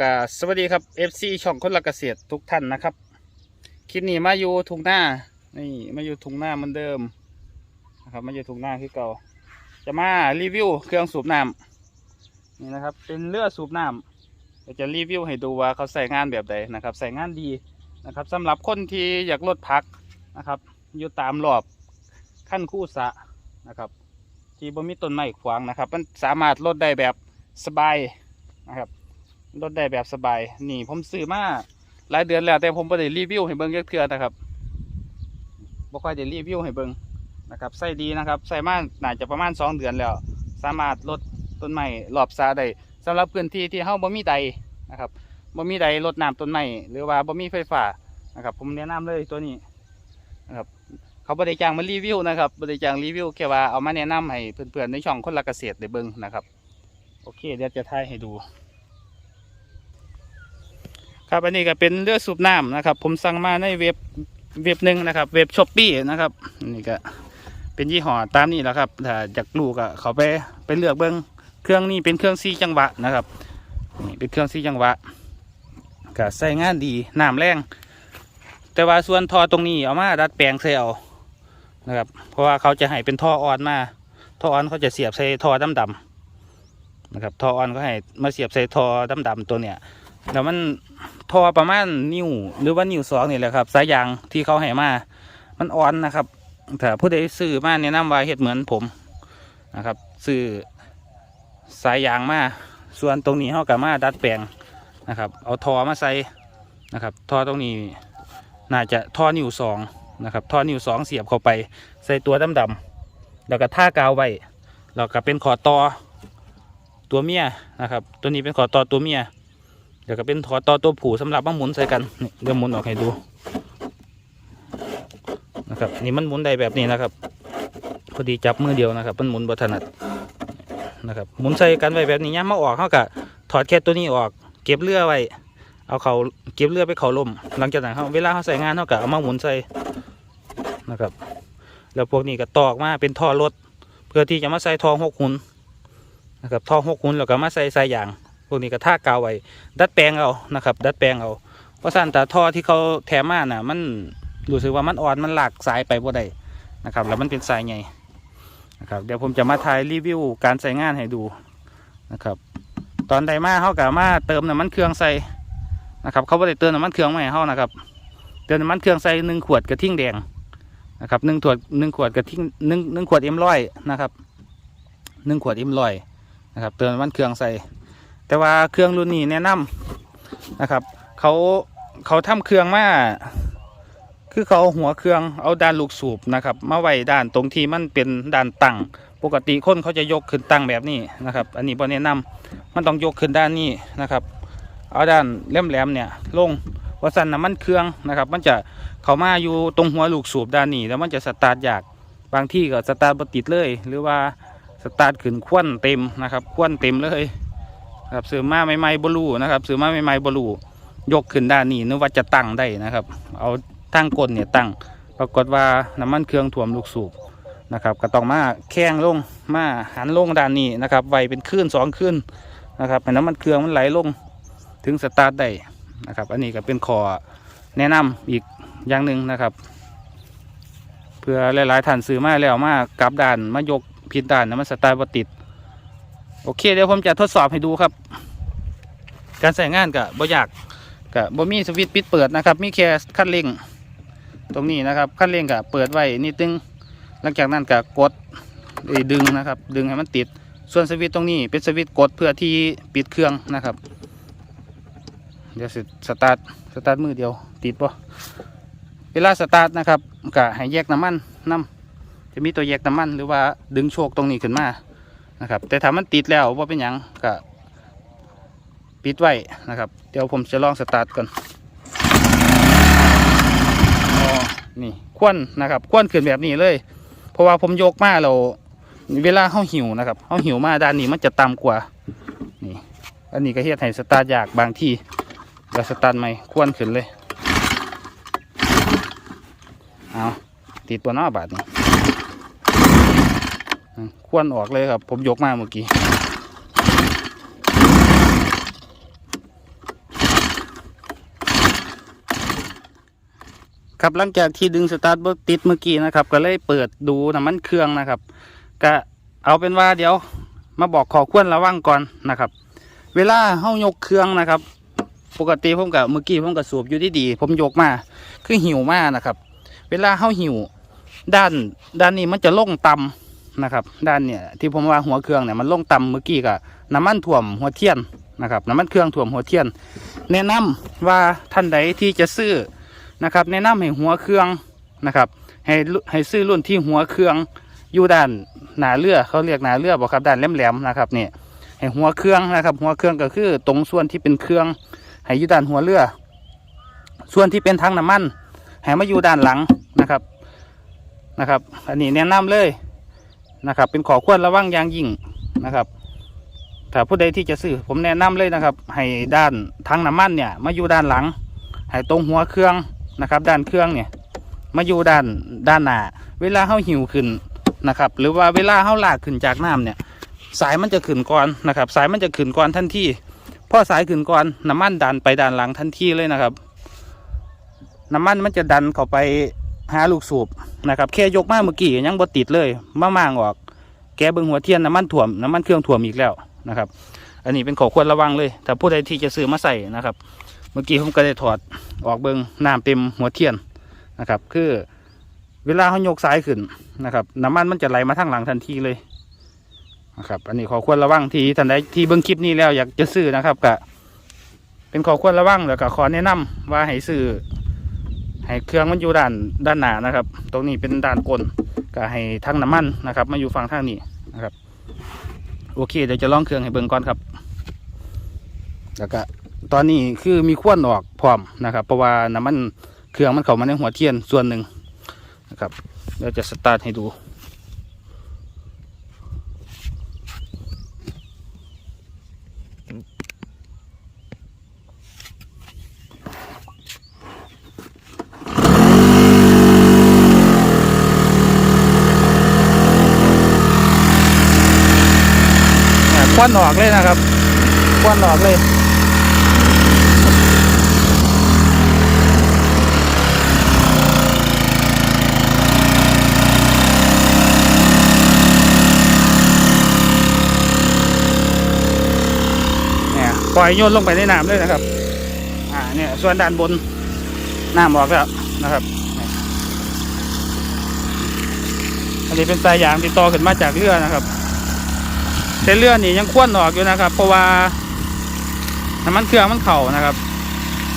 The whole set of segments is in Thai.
กับสวัสดีครับ FC ช่องคนละเกษตรทุกท่านนะครับ คลิปนี้มาอยู่ทุ่งหน้า นี่มาอยู่ทุ่งหน้าเหมือนเดิมนะครับ มาอยู่ทุ่งหน้าคือเก่า จะมารีวิวเครื่องสูบน้ำนี่นะครับ เป็นเรือสูบน้ำเดี๋ยวจะรีวิวให้ดูว่าเขาใส่งานแบบใดนะครับ ใส่งานดีนะครับสำหรับคนที่อยากลดพักนะครับ อยู่ตามรอบขั้นคู่สะนะครับที่บ่มีต้นไม้ขวางนะครับ มันสามารถลดได้แบบสบายนะครับ ลดได้แบบสบาย นี่ผมซื้อมาหลายเดือนแล้วแต่ผมบ่ได้รีวิวให้เบิ่งจักเทื่อนะครับบ่ค่อยได้รีวิวให้เบิ่งนะครับใส่ดีนะครับใส่มาน่าจะประมาณสองเดือนแล้ว สามารถลดต้นไม้รอบซาได้สำหรับพื้นที่ที่เฮาบ่มีใดนะครับบ่มีใดลดน้ำต้นไม้หรือว่าบ่มีไฟฟ้านะครับ ผมแนะนำเลยตัวนี้นะครับเขาบริจางมารีวิวนะครับบริจางรีวิวแค่ว่าเอามาแนะนำให้เพื่อนๆในช่องคนละเกษตรได้เบิ่งนะครับ โอเคเดี๋ยวจะถ่ายให้ดู ครับอันนี้ก็เป็นเรือสูบน้ำนะครับ ผมสั่งมาในเว็บเว็บหนึ่งนะครับ เว็บช้อปปี้นะครับนี่ก็เป็นยี่ห้อตามนี้แหละครับถ้าอยากรู้ก็เขาไปไปเลือกเบิ่งเครื่องนี้เป็นเครื่องซีจังหวะนะครับนี่เป็นเครื่องซีจังหวะก็ใส่งานดีน้ำแรงแต่ว่าส่วนท่อตรงนี้เอามาดัดแปลงเอานะครับ เพราะว่าเขาจะให้เป็นท่ออ่อนมาท่ออ่อนเขาจะเสียบใส่ท่อดำดำๆนะครับท่ออ่อนก็ให้มาเสียบใส่ท่อดำดำๆตัวเนี้ย แล้วมันทอประมาณนิ้วหรือว่านิ้วสองนี่แหละครับ สายยางที่เขาให้มา มันอ่อนนะครับถ้าผู้ใดซื้อมาแนะนำว่าเฮ็ดเหมือนผมนะครับซื้อสายยางมาส่วนตรงนี้เขากับมาดัดแปลงนะครับ เอาทอมาใส่นะครับท่อตรงนี้น่าจะทอนิ้วสองนะครับทอนิ้วสองเสียบเข้าไปใส่ตัวดำดำๆแล้วก็ท่ากาวไว้แล้วก็เป็นขอต่อตัวเมียนะครับ ตัวนี้เป็นขอต่อตัวเมีย แล้วก็เป็นขอต่อตัวผู้สำหรับมาหมุนใส่กันนี่เดี๋ยวหมุนออกให้ดูนะครับนี่มันหมุนได้แบบนี้นะครับพอดีจับมือเดียวนะครับมันหมุนบถนัดนะครับหมุนใส่กันไว้แบบนี้ย่ามาออกเขากะถอดแค่ตัวนี้ออก เก็บเรือไว้เอาเขาเก็บเรือไปเขาลมหลังจากนั้นเขาเวลาเขาใส่งานเขาก็เอามาหมุนใส่นะครับ แล้วพวกนี้ก็ตอกมาเป็นท่อรถเพื่อที่จะมาใส่ท่อหกหุนนะครับท่อหกหุนแล้วก็มาใส่ใสายยาง พวกนี้ก็ท่ากาวไว้ดัดแปลงเอานะครับ ดัดแปลงเอาเพราะสั้นแต่ท่อที่เขาแถมมาน่ะ มันรู้สึกว่ามันอ่อนมันหลากสายไปบ่ได้นะครับ แล้วมันเป็นสายใหญ่นะครับเดี๋ยวผมจะมาถ่ายรีวิวการใส่งานให้ดูนะครับ ตอนใดมาเขาก็มาเติมน้ำมันเครื่องใส่นะครับ เขาไม่ได้เติมน้ำมันเครื่องมาให้เขานะครับเติมน้ำมันเครื่องใส่หนึ่งขวดกระทิ่งแดงนะครับหนึ่งขวดหนึ่งขวดกระทิ่งหนึ่งหนึ่งขวดเอ็มร้อยนะครับหนึ่งขวดเอ็มร้อยนะครับ เติมน้ำมันเครื่องใส่ แต่ว่าเครื่องรุ่นนี้แนะนำนะครับ เขาเขาทำเครื่องมาคือเขาเอาหัวเครื่องเอาด้านลูกสูบนะครับ มาไว้ด้านตรงที่มันเป็นด้านตั้งปกติคนเขาจะยกขึ้นตั้งแบบนี้นะครับ อันนี้บอแนะนำมันต้องยกขึ้นด้านนี้นะครับ เอาด้านแหลมๆเนี่ยลงวัสันน้ำมันเครื่องนะครับ มันจะเขามาอยู่ตรงหัวลูกสูบด้านนี้แล้วมันจะสตาร์ทยากบางที่ก็สตาร์ทบติดเลย หรือว่าสตาร์ทขึ้นควนเต็มนะครับควนเต็มเลย ครับซื้อมาใหม่ๆบลูนะครับซื้อมาใหม่ๆบลูยกขึ้นด้านนี้นึกว่าจะตั้งได้นะครับ เอาตั้งก้นเนี่ยตั้ง ปรากฏว่าน้ำมันเครื่องถ่วมลูกสูบนะครับก็ต้องมาแข้งลงมาหันลงด้านนี้นะครับไวเป็นคลื่นสองคลื่นนะครับให้น้ำมันเครื่องมันไหลลงถึงสตาร์ทได้นะครับ อันนี้ก็เป็นขอแนะนำอีกอย่างหนึ่งนะครับ เพื่อหลายๆท่านซื้อมาแล้วมากลับด้านมายกผิดด้านนะมันสตาร์ทบ่ติด โอเคเดี๋ยวผมจะทดสอบให้ดูครับ การใส่งานกับบ่ยากกับบ่มีสวิตช์ปิดเปิดนะครับ มีแค่คันเร่ง ตรงนี้นะครับคันเร่งกับเปิดไว้นิดนึง หลังจากนั้นกับกดดึงนะครับ ดึงให้มันติด ส่วนสวิตช์ตรงนี้เป็นสวิตช์กดเพื่อที่ปิดเครื่องนะครับ เดี๋ยวสิสตาร์ทสตาร์ทมือเดียวติดปะเวลาสตาร์ทนะครับก็ให้แยกน้ำมันน้ำจะมีตัวแยกน้ำมันหรือว่าดึงโชคตรงนี้ขึ้นมา นะครับ แต่ถ้ามันติดแล้วว่าเป็นยังก็ปิดไว้นะครับ เดี๋ยวผมจะลองสตาร์ทก่อนอนี่ควนนะครับควนขึ้นแบบนี้เลย เพราะว่าผมยกมาเราเวลาเขาหิวนะครับเขาหิวมาด้านนี้มันจะต่ำกว่านี่อันนี้ก็เฮ็ดให้สตาร์ทยากบางที่แล้วสตาร์ทใหม่ควนขึ้นเลยเอาติดตัวน้าบาทนี่ ควนออกเลยครับ ผมยกมาเมื่อกี้ครับหลังจากที่ดึงสตาร์ทบติดเมื่อกี้นะครับ ก็เลยเปิดดูน้ำมันเครื่องนะครับ ก็เอาเป็นว่าเดี๋ยวมาบอกขอควนระวังก่อนนะครับ เวลาเฮ้ายกเครื่องนะครับ ปกติผมกับเมื่อกี้ผมกับสูบอยู่ที่ดีผมยกมาคือหิวมากนะครับ เวลาเฮ้าหิวด้านด้านนี้มันจะล่งต่ำ นะครับ ด้านเนี่ยที่ผมว่าหัวเครื่องเนี่ยมันลงต่ำเมื่อกี้กับน้ำมันท่วมหัวเทียนนะครับน้ำมันเครื่องท่วมหัวเทียน แนะนำว่าท่านใดที่จะซื้อนะครับ แนะนำให้หัวเครื่องนะครับให้ให้ซื้อรุ่นที่หัวเครื่องอยู่ด้านหนาเรือเขาเรียกหนาเรือบอกครับด้านแหลมๆนะครับเนี่ยให้หัวเครื่องนะครับ หัวเครื่องก็คือตรงส่วนที่เป็นเครื่องให้อยู่ด้านหัวเรือ ส่วนที่เป็นทั้งน้ำมันให้มาอยู่ด้านหลังนะครับนะครับ อันนี้แนะนำเลย นะครับ เป็นขอควรระวังอย่างยิ่งนะครับถ้าผู้ใดที่จะซื้อผมแนะนำเลยนะครับ ให้ด้านทั้งน้ำมันเนี่ย มาอยู่ด้านหลัง ให้ตรงหัวเครื่องนะครับ ด้านเครื่องเนี่ย มาอยู่ด้านด้านหน้าเวลาเฮาหิวขึ้นนะครับ หรือว่าเวลาเฮาลากขึ้นจากน้ำเนี่ย สายมันจะขึ้นก่อนนะครับ สายมันจะขึ้นก่อนทันทีพอสายขึ้นก่อนน้ำมันดันไปด้านหลังทันทีเลยนะครับ น้ำมันมันจะดันเข้าไป หาลูกสูบนะครับแค่ยกมาเมื่อกี้ยังบ่ติดเลยมามางออก แกเบิ่งหัวเทียนน้ำมันถ่วมน้ำมันเครื่องถ่วมอีกแล้วนะครับ อันนี้เป็นขอควรระวังเลยถ้าผู้ใดที่จะซื้อมาใส่นะครับ เมื่อกี้ผมก็ได้ถอดออกเบิ้งน้ำเต็มหัวเทียนนะครับ คือเวลาเขายกสายขึ้นนะครับ น้ำมันมันจะไหลมาทางหลังทันทีเลยนะครับอันนี้ขอควรระวังที่ท่านใดที่เบิ่งคลิปนี้แล้วอยากจะซื้อนะครับก็เป็นขอควรระวังแล้วก็ขอแนะนำว่าให้ซื้อ ให้เครื่องมันอยู่ด้านด้านหน้านะครับ ตรงนี้เป็นด้านกลก็ให้ทั้งน้ำมันนะครับ มาอยู่ฝั่งทางนี้นะครับ โอเคเดี๋ยวจะลองเครื่องให้เบิ่งก่อนครับ แล้วก็ตอนนี้คือมีขั้วนออกพร้อมนะครับ เพราะว่าน้ำมันเครื่องมันเข้ามาในหัวเทียนส่วนหนึ่งนะครับเดี๋ยวจะสตาร์ทให้ดู วันออกเลยนะครับควันออกเลยเนี่ยปล่อยโยนลงไปในน้ำเลยนะครับ อ่าเนี่ยส่วนด้านบนน้ำออกแล้วนะครับอันนี้เป็นสายยางที่ต่อขึ้นมาจากเรือนะครับ แต่เรือนี่ยังควนออกอยู่นะครับ เพราะว่าน้ำมันเครื่องมันเข่านะครับ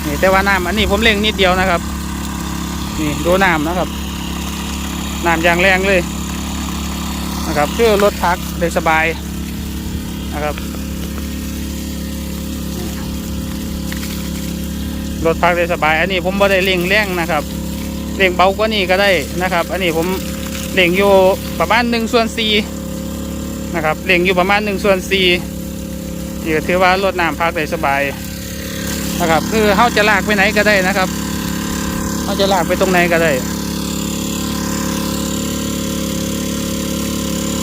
นี่แต่ว่าน้ำอันนี้ผมเร่งนิดเดียวนะครับ นี่ดูน้ำนะครับน้ำอย่างแรงเลยนะครับเพื่อรถพักได้สบายนะครับรถพักได้สบาย อันนี้ผมบ่ได้เร่งแรงนะครับเร่งเบากว่านี้ก็ได้นะครับ อันนี้ผมเร่งอยู่ประมาณหนึ่งส่วนสี่ นะครับเล่งอยู่ประมาณหนึ่งส่วนสี่นี่ก็ถือว่ารถน้ำพักได้สบายนะครับ คือเขาจะลากไปไหนก็ได้นะครับเขาจะลากไปตรงไหนก็ได้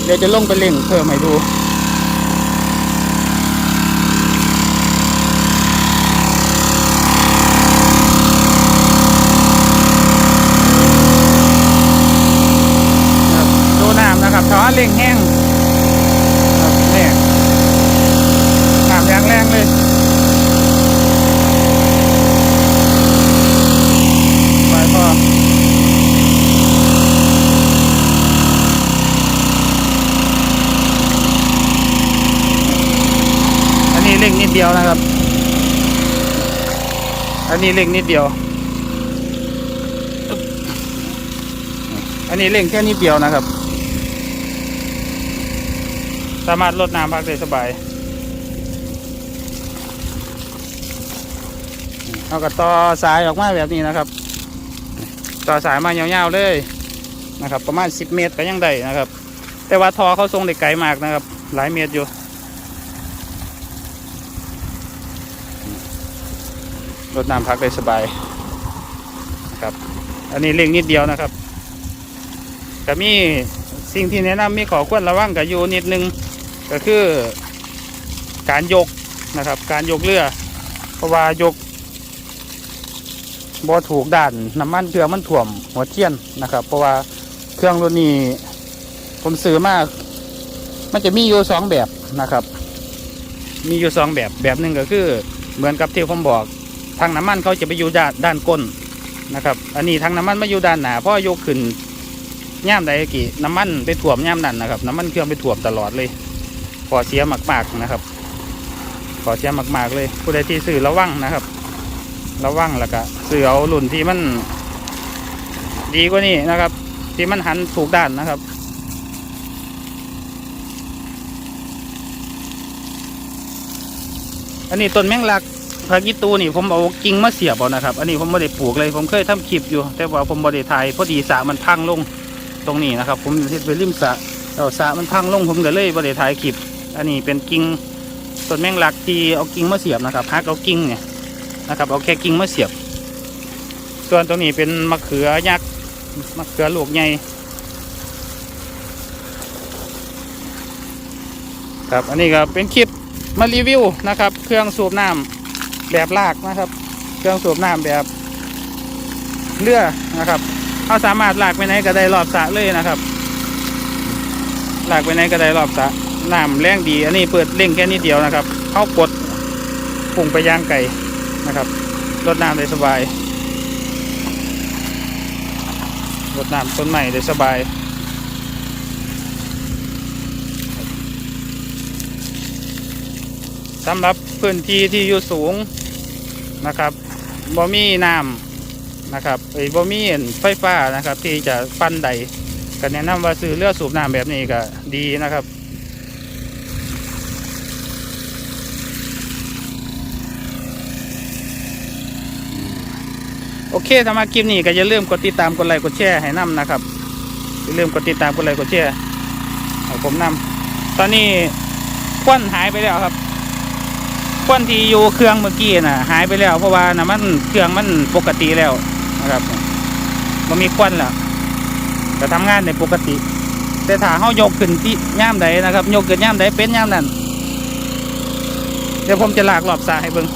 เดี๋ยวจะลงไปเล่งเพิ่มให้ดูครับดูน้ำนะครับถ้าเล่งแห้ง ครับนี่น้ำยางแรงเลย ไปพออันนี้เร่งนิดเดียวนะครับ อันนี้เร่งนิดเดียว อันนี้เร่งแค่นิดเดียวนะครับ สามารถลดน้ำพักได้สบาย เอากับต่อสายออกมาแบบนี้นะครับ ต่อสายมายาวๆเลยนะครับ ประมาณ 10 เมตรก็ยังได้นะครับ แต่ว่าทอเขาทรงได้ไกลมากนะครับ หลายเมตรอยู่ลดน้ำพักได้สบายนะครับ อันนี้เร่งนิดเดียวนะครับก็มีสิ่งที่แนะนำมีขอควรระวังกับอยู่นิดนึงก็คือการยกนะครับ การยกเรือเพราะว่ายก บ่ถูกด้านน้ำมันเครื่อมันถ่วมหัวเทียนนะครับ เพราะว่าเครื่องรุ่นนี้ผมซื้อมามันจะมีอยู่สองแบบนะครับ มีอยู่สองแบบแบบหนึ่งก็คือ เหมือนกับที่ผมบอกทางน้ำมันเขาจะไปอยู่ด้านด้านก้นนะครับ อันนี้ทางน้ำมันไมาอยู่ด้านหนาเพราะยกขึ้นย่ามใดกี่น้ำมันไปถ่วมย่ามนั่นนะครับน้ำมันเครื่องไปถ่วมตลอดเลยขอเสียมากๆนะครับขอเสียมากๆเลยผู้ใดที่ซื้อระวังนะครับ ระวังแล้วก็ซื้อรุ่นที่มันดีกว่านี้นะครับ ที่มันหันถูกด้านนะครับอันนี้ต้นแมงลักพากิตูนี่ผมเอากิ่งมาเสียบเอานะครับ อันนี้ผมไม่ได้ปลูกเลย ผมเคยทำคลิปอยู่ แต่ว่าผมไม่ได้ถ่ายพอดีสระมันพังลงตรงนี้นะครับ ผมเฮ็ดไปริมสระเราสระมันพังลงผมก็เลยไม่ได้ถ่ายคลิป อันนี้เป็นกิ่งต้นแมงลักที่เอากิ่งมาเสียบนะครับฮักเอากิ่งเนี่ย นะครับเอาแค่กิ่งมาเสียบ ส่วนตรงนี้เป็นมะเขือยักษ์มะเขือลูกใหญ่ครับอันนี้ก็เป็นคลิปมารีวิวนะครับ เครื่องสูบน้ำแบบลากนะครับ เครื่องสูบน้ำแบบเรือนะครับเขาสามารถลากไปไหนก็ได้รอบสระเลยนะครับ ลากไปไหนก็ได้รอบสระน้ำแรงดี อันนี้เปิดเร่งแค่นิดเดียวนะครับเขากดปุ่งไปย่างไก่ นะครับรดน้ำได้สบายรดน้ำต้นใหม่ได้สบายสำหรับพื้นที่ที่อยู่สูงนะครับบ่มีน้ำนะครับไอ้บ่มีไฟฟ้านะครับ ที่จะปั้นใดก็แนะนำว่าซื้อเรือสูบน้ำแบบนี้ก็ดีนะครับ โอเคสำหรับคลิปนี้ก็อย่าลืมกดติดตามกดไลค์กดแชร์ให้นํนะครับอย่าลืมกดติดตามกดไลค์กดแชร์ให้ผมนำตอนนี้ควันหายไปแล้วครับควันที่อยู่เครื่องเมื่อกี้น่ะ หายไปแล้ว เพราะว่าน้ำมันเครื่องมันปกติแล้วนะครับมันมีควันแล้วจะทำงานในปกติ แต่ถ้าเขายกขึ้นที่ย่ามใดนะครับยกขึ้นย่ามใดเป็นย่ามนั้นเดี๋ยวผมจะลากรอบสาให้เบิ่ง